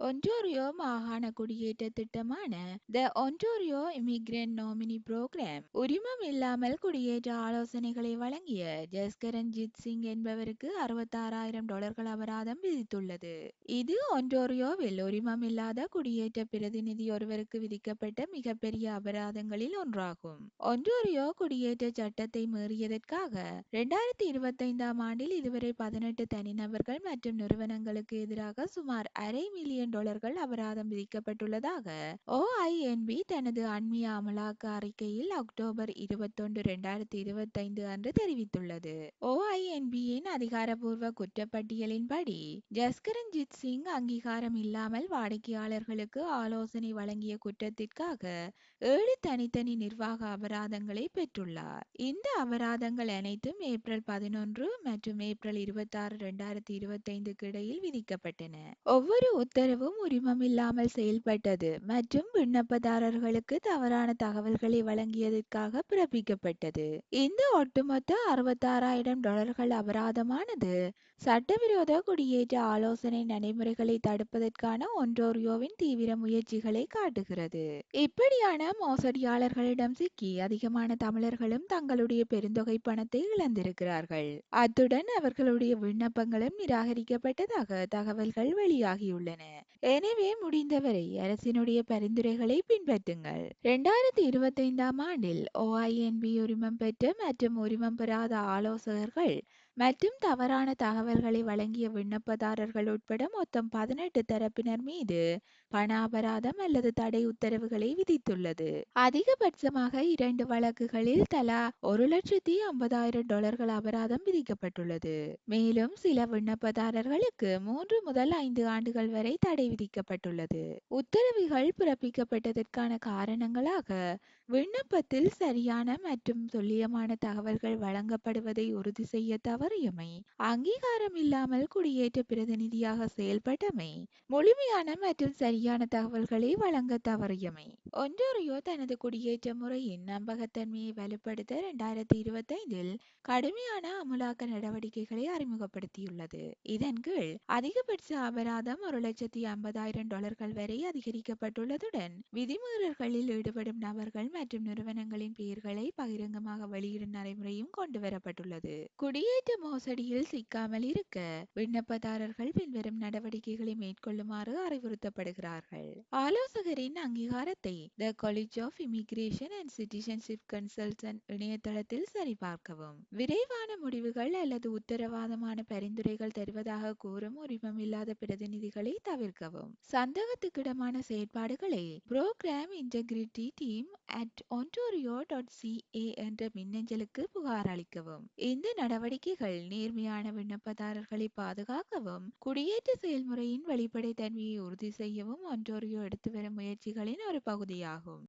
Ontario மாகாண குடியேற்ற திட்டமான the Ontario immigrant nominee program உரிமம் இல்லாமல் குடியேற்ற ஆலோசனைகளை வழங்கிய ஜஸ்கரன்ஜித் சிங் என்பவருக்கு அறுபத்தாறாயிரம் டாலர்கள் அபராதம் விதித்துள்ளது. இது ஒன்டாரியோவில் உரிமம் இல்லாத குடியேற்ற பிரதிநிதி ஒருவருக்கு விதிக்கப்பட்ட மிகப்பெரிய அபராதங்களில் ஒன்றாகும். ஒன்டாரியோ குடியேற்ற சட்டத்தை மீறியதற்காக இரண்டாயிரத்தி இருபத்தைந்தாம் ஆண்டில் இதுவரை பதினெட்டு தனிநபர்கள் மற்றும் நிறுவனங்களுக்கு எதிராக சுமார் அரை மில்லியன் மில்லியன் டாலர்கள் அபராதம் விதிக்கப்பட்டுள்ளதாக ஓஐஎன்பி தனது அண்மைய அமலாக்க அறிக்கையில் அக்டோபர் இருபத்தொன்று இரண்டாயிரத்தி இருபத்தைந்து அன்று தெரிவித்துள்ளது. ஓஐஎன்பியின் அதிகாரப்பூர்வ குற்றப்பட்டியலின்படி ஜஸ்கரன்ஜித் சிங் அங்கீகாரம் இல்லாமல் வாடிக்கையாளர்களுக்கு ஆலோசனை வழங்கிய குற்றத்திற்காக ஏழு தனித்தனி நிர்வாக அபராதங்களை பெற்றுள்ளார். இந்த அபராதங்கள் அனைத்தும் ஏப்ரல் பதினொன்று மற்றும் ஏப்ரல் இருபத்தி ஆறு இரண்டாயிரத்தி இருபத்தைந்துக்கு இடையில் விதிக்கப்பட்டன. ஒவ்வொரு உத்தரவு உத்தரவும் உரிமமில்லாமல் செயல்பட்டது. மற்றும் விண்ணப்பதாரர்களுக்கு தவறான தகவல்களை வழங்கியதற்காக பிறப்பிக்கப்பட்டது. இந்த ஒட்டுமொத்த அறுபத்தாறாயிரம் டாலர்கள் அபராதமானது. சட்டவிரோத குடியேற்ற ஆலோசனை நடைமுறைகளை தடுப்பதற்கான ஒன்றோரியோவின் தீவிர முயற்சிகளை காட்டுகிறது. இப்படியான மோசடியாளர்களிடம் சிக்கி அதிகமான தமிழர்களும் தங்களுடைய பெருந்தொகை பணத்தை இழந்திருக்கிறார்கள். அத்துடன் அவர்களுடைய விண்ணப்பங்களும் நிராகரிக்கப்பட்டதாக தகவல்கள் வெளியாகியுள்ளன. எனவே முடிந்தவரை அரசினுடைய பரிந்துரைகளை பின்பற்றுங்கள். இரண்டாயிரத்தி இருபத்தைந்தாம் ஆண்டில் ஓஐஎன்பி உரிமம் பெற்ற மற்றும் உரிமம் பெறாத ஆலோசகர்கள் மற்றும் தவறான தகவல்களை வழங்கிய விண்ணப்பதாரர்கள் உட்பட மொத்தம் பதினெட்டு தரப்பினர் மீது பண அபராதம் அல்லது தடை உத்தரவுகளை விதித்துள்ளது. அதிகபட்சமாக இரண்டு வழக்குகளில் தலா ஒரு லட்சத்தி ஐம்பதாயிரம் டாலர்கள் அபராதம் விதிக்கப்பட்டுள்ளது. மேலும் சில விண்ணப்பதாரர்களுக்கு மூன்று முதல் ஐந்து ஆண்டுகள் வரை தடை விதிக்கப்பட்டுள்ளது. உத்தரவுகள் பிறப்பிக்கப்பட்டதற்கான காரணங்களாக விண்ணப்பத்தில் சரியான மற்றும் துல்லியமான தகவல்கள் வழங்கப்படுவதை உறுதி செய்ய தவறியமை அங்கீகாரம் இல்லாமல் குடியேற்ற பிரதிநிதியாக செயல்பட்டமை முழுமையான மற்றும் சரியான தகவல்களை வழங்க தவறியமை. ஒன்றாரியோ தனது குடியேற்ற முறையின் நம்பகத்தன்மையை வலுப்படுத்த இரண்டாயிரத்தி இருபத்தைந்தில் கடுமையான அமுலாக்க நடவடிக்கைகளை அறிமுகப்படுத்தியுள்ளது. இதன் கீழ் அதிகபட்ச அபராதம் ஒரு லட்சத்தி ஐம்பதாயிரம் டாலர்கள் வரை அதிகரிக்கப்பட்டுள்ளதுடன் விதிமீறல்களில் ஈடுபடும் நபர்கள் மற்றும் நிறுவனங்களின் பெயர்களை பகிரங்கமாக வெளியிடும் நடைமுறையும் கொண்டுவரப்பட்டுள்ளது. குடியேற்ற மோசடியில் சிக்காமல் இருக்க விண்ணப்பதாரர்கள் பின்வரும் நடவடிக்கைகளை மேற்கொள்ளுமாறு அறிவுறுத்தப்படுகிறார்கள். ஆலோசகரின் அங்கீகாரத்தை the college of immigration and citizenship consultant இணையதளத்தில் சரிபார்க்கவும். விரைவான முடிவுகள் அல்லது உத்தரவாதமான பரிந்துரைகள் தருவதாக கூறும் உரிமமில்லாத பிரதிநிதிகளை தவிர்க்கவும். சந்தேகத்துக்கிடமான செயற்பாடுகளை program integrity team at Ontario dot CA என்ற மின்னஞ்சலுக்கு புகார் அளிக்கவும். இந்த நடவடிக்கைகள் நேர்மையான விண்ணப்பதாரர்களை பாதுகாக்கவும் குடியேற்ற செயல்முறையின் வெளிப்படை தன்மையை உறுதி செய்யவும் ஒன்டோரியோ எடுத்து வரும் முயற்சிகளின் ஒரு பகுதி பகுதியாகும்